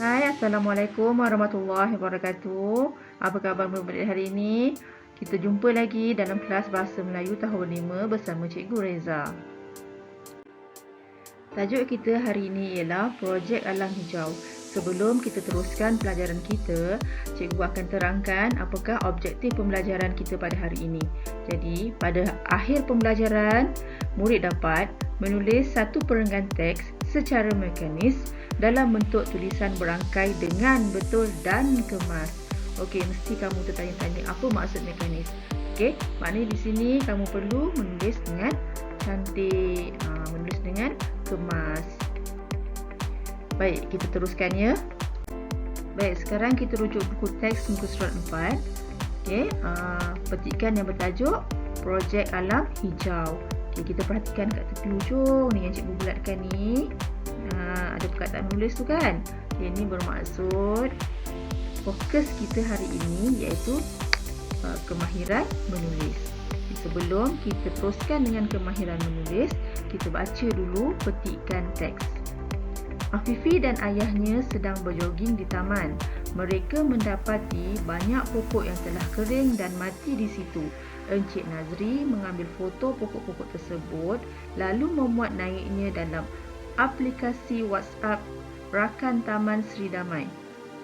Hai, Assalamualaikum warahmatullahi wabarakatuh. Apa khabar murid hari ini? Kita jumpa lagi dalam kelas Bahasa Melayu tahun 5 bersama Cikgu Reza. Tajuk kita hari ini ialah Projek Alam Hijau. Sebelum kita teruskan pelajaran kita, cikgu akan terangkan apakah objektif pembelajaran kita pada hari ini. Jadi, pada akhir pembelajaran, murid dapat menulis satu perenggan teks secara mekanis dalam bentuk tulisan berangkai dengan betul dan kemas. Okey, mesti kamu tertanya-tanya apa maksud mekanis. Okey, maknanya di sini kamu perlu menulis dengan cantik, ha, menulis dengan kemas. Baik, kita teruskan ya. Baik, sekarang kita rujuk buku teks muka surat 4. Okey, uh, petikan yang bertajuk Projek Alam Hijau. Okey, kita perhatikan kat tepi ujung ni yang cikgu bulatkan ni ha, ada perkataan menulis tu kan okay, ini bermaksud fokus kita hari ini iaitu uh, kemahiran menulis sebelum kita teruskan dengan kemahiran menulis kita baca dulu petikan teks Afifi dan ayahnya sedang berjoging di taman. Mereka mendapati banyak pokok yang telah kering dan mati di situ. Encik Nazri mengambil foto pokok-pokok tersebut lalu memuat naiknya dalam aplikasi WhatsApp Rakan Taman Sri Damai.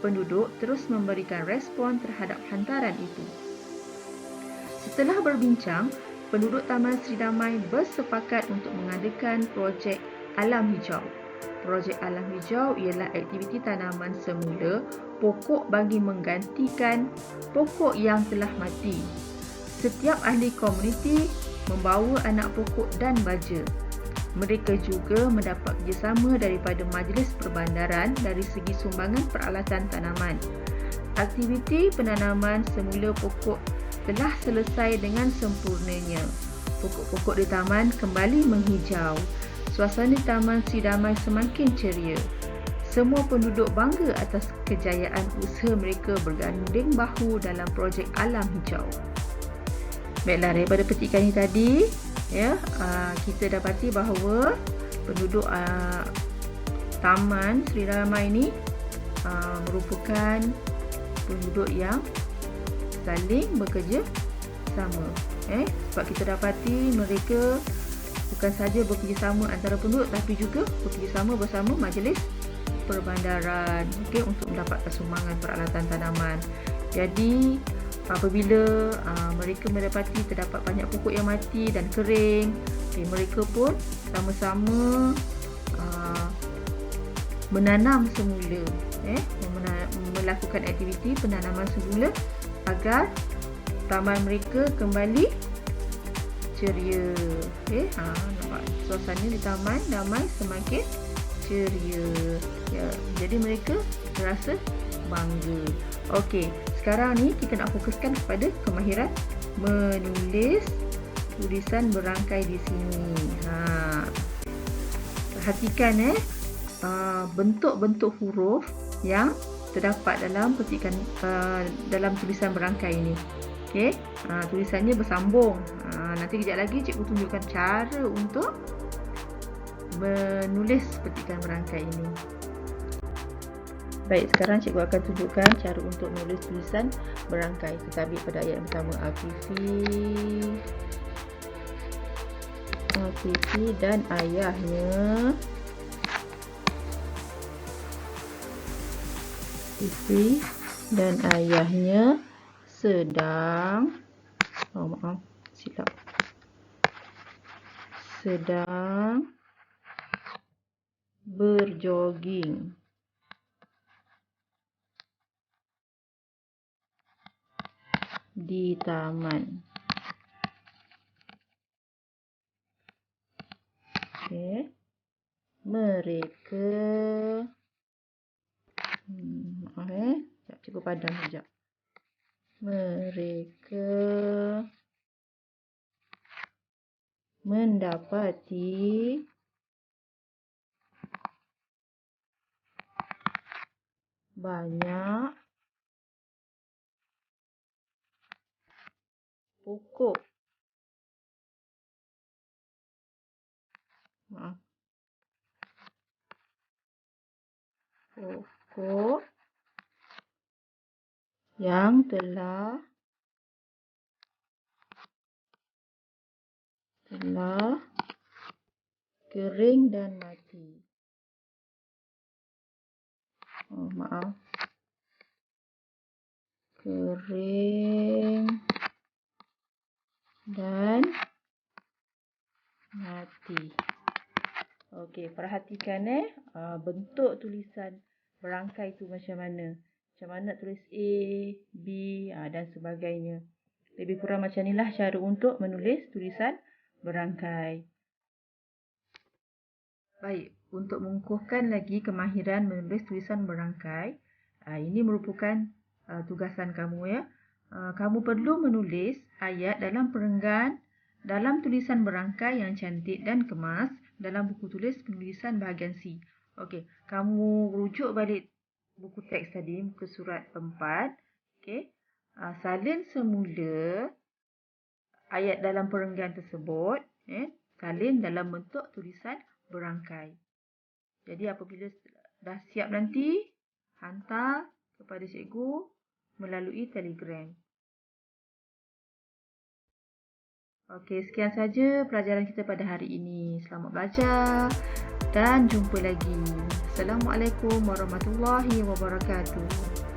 Penduduk terus memberikan respon terhadap hantaran itu. Setelah berbincang, penduduk Taman Sri Damai bersepakat untuk mengadakan projek Alam Hijau. Projek Alam Hijau ialah aktiviti tanaman semula pokok bagi menggantikan pokok yang telah mati. Setiap ahli komuniti membawa anak pokok dan baja mereka juga mendapat kerjasama daripada Majlis Perbandaran dari segi sumbangan peralatan tanaman. Aktiviti penanaman semula pokok telah selesai dengan sempurnanya. Pokok-pokok di taman kembali menghijau. Suasana taman si damai semakin ceria. Semua penduduk bangga atas kejayaan usaha mereka berganding bahu dalam projek alam hijau. Baiklah, daripada petikan ini tadi, ya. Uh, kita dapati bahawa penduduk uh, taman Sri Rama ini uh, merupakan penduduk yang saling bekerja sama eh. Sebab kita dapati mereka bukan saja bekerjasama antara penduduk tapi juga bekerjasama bersama majlis perbandaran okey untuk mendapatkan sumbangan peralatan tanaman. Jadi apabila uh, mereka mendapati terdapat banyak pokok yang mati dan kering okay, mereka pun sama-sama uh, menanam semula eh melakukan aktiviti penanaman semula agar taman mereka kembali ceria okey ha nampak suasana di taman damai semakin ceria. Ya jadi mereka rasa bangga okey sekarang ni kita nak fokuskan kepada kemahiran menulis tulisan berangkai di sini. Ha. Perhatikan eh uh, bentuk-bentuk huruf yang terdapat dalam petikan uh, dalam tulisan berangkai ini. Okey, uh, tulisannya bersambung. Uh, nanti kejap lagi cikgu tunjukkan cara untuk menulis petikan berangkai ini. Baik, sekarang cikgu akan tunjukkan cara untuk menulis tulisan berangkai. Kita ambil pada ayat yang pertama Afifi. Afifi dan ayahnya. Afifi dan ayahnya sedang Oh maaf, silap. Sedang berjoging. Di taman. Okay. Mereka hmm, okay. Sekejap, cukup padam sekejap. Mereka mendapati banyak pokok. Pokok pokok yang telah telah kering dan mati. Oh, maaf. Kering dan mati. Okey, perhatikan eh uh, bentuk tulisan berangkai tu macam mana. Macam mana tulis A, B uh, dan sebagainya. Lebih kurang macam inilah cara untuk menulis tulisan berangkai. Baik, untuk mengukuhkan lagi kemahiran menulis tulisan berangkai, uh, ini merupakan tugasan kamu ya. Uh, kamu perlu menulis ayat dalam perenggan dalam tulisan berangkai yang cantik dan kemas dalam buku tulis penulisan bahagian C. Okey, kamu rujuk balik buku teks tadi, muka surat 4. Okey. Uh, salin semula ayat dalam perenggan tersebut, eh, salin dalam bentuk tulisan berangkai. Jadi apabila dah siap nanti, hantar kepada cikgu melalui telegram. Okey, sekian saja pelajaran kita pada hari ini. Selamat belajar dan jumpa lagi. Assalamualaikum warahmatullahi wabarakatuh.